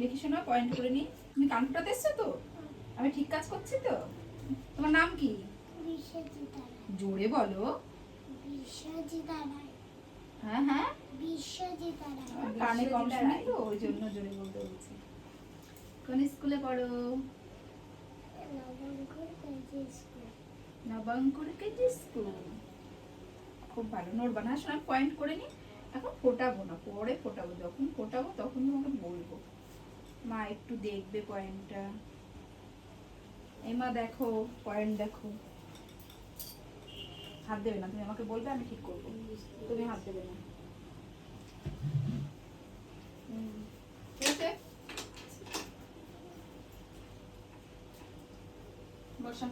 দেখি শোনা পয়েন্ট করে নি তুমি কান ফুটাতে এসছো তো? আমি ঠিক কাজ করছি তো? তোমার নাম কি? জোরে বলো। হ্যাঁ হ্যাঁ। কানে কম শুনি তো ওই জন্য জোরে বলতে বলছি। কোন স্কুলে পড়ো? নবঙ্কর কেজি স্কুল। খুব ভালো নোট বানা শোনা পয়েন্ট করে নি এখন ফোটাবো না পরে ফোটাবো যখন ফোটাবো তখন তোমাকে বলব। মা একটু দেখবে পয়েন্টটা। এই মা দেখো পয়েন্ট দেখো। হাত দেবে না তুমি আমাকে বলবে আমি ঠিক করব। তুমি হাত দেবে না। হুম, ঠিক আছে বসা।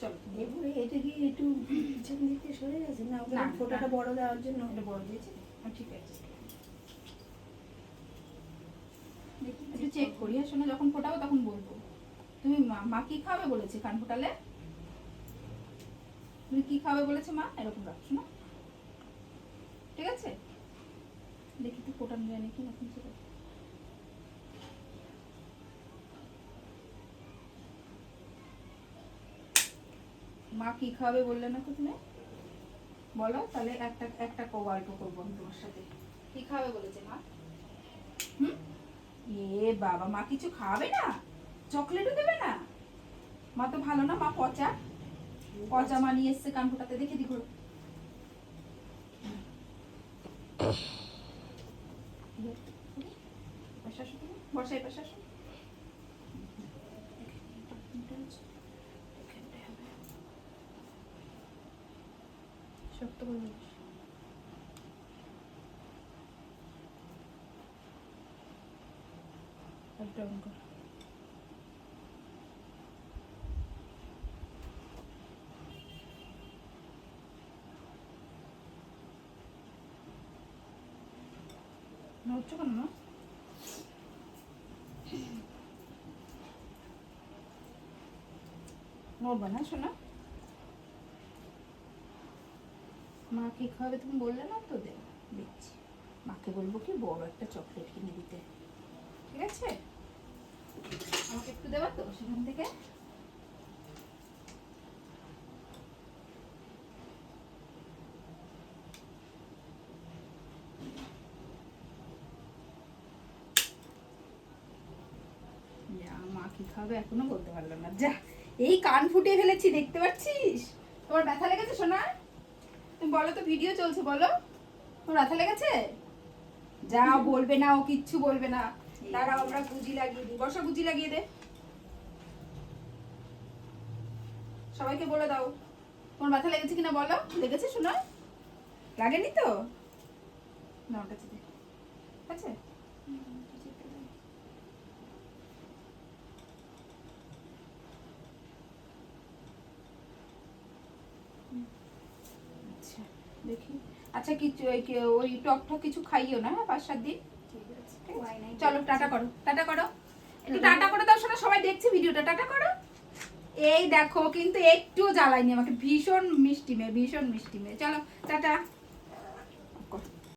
চলো। এবারে এটা কি একটু পিছন দিক সরে গেছে? না ফোটাটা বড় দেওয়ার জন্য। এটা বড় দিয়েছে। ঠিক আছে একটু চেক করি হ্যাঁ শোনো, যখন ফোটাবো তখন বলব। তুমি মা কি খাবে বলেছে কান ফোটালে? তুমি কি খাবে বলেছে মা? এরকম রাখছো না ঠিক আছে? দেখি তো ফোটানো যায় নাকি এখন সেটা মা কি খাবে বললে না তুমি বলো, তাহলে একটা একটা গল্প করব আমি তোমার সাথে। কি খাবে বলেছে মা? হুম? বাবা মা কিছু খাবে না? চকলেটও দেবে না? মা তো ভালো না, মা পচা। পচা মা নিয়ে এসছে কান ফোটাতে, দেখে দি ঘুরো শক্ত করে up down কর নড়ছো কেন না নড়বা না, শোনা। মা কি খাবে তুমি বললে না তো দে, দিচ্ছি। মাকে বলব কি বড় একটা চকলেট কিনে দিতে। ঠিক আছে? আমাকে একটু দেবা তো, সেখান থেকে। মা কি খাবে? এখনও বলতে পারলাম না। যা, এই কান ফুটিয়ে ফেলেছি, দেখতে পাচ্ছিস? তোমার ব্যথা লেগেছে, সোনা? বলো তো, ভিডিও চলছে, বলো। তোমার ব্যথা লেগেছে? যা বলবে না, ও কিচ্ছু বলবে না। দাঁড়াও আমরা গুজি লাগিয়ে দিই। বসা গুজি লাগিয়ে দে। সবাইকে বলে দাও। তোমার ব্যথা লেগেছে কিনা বলো? লেগেছে শোনা? লাগেনি তো? না আচ্ছা দেখি। আচ্ছা কিছু, ওই টক টক কিছু খাইও না হ্যাঁ পাঁচ, সাত দিন? চলো টাটা করো টাটা করো। একটু টাটা করে দাও শোনা সবাই দেখছে ভিডিওটা টাটা করো। এই দেখো কিন্তু একটু জ্বালাইনি আমাকে ভীষণ মিষ্টি মেয়ে ভীষণ মিষ্টি মেয়ে। চলো টাটা।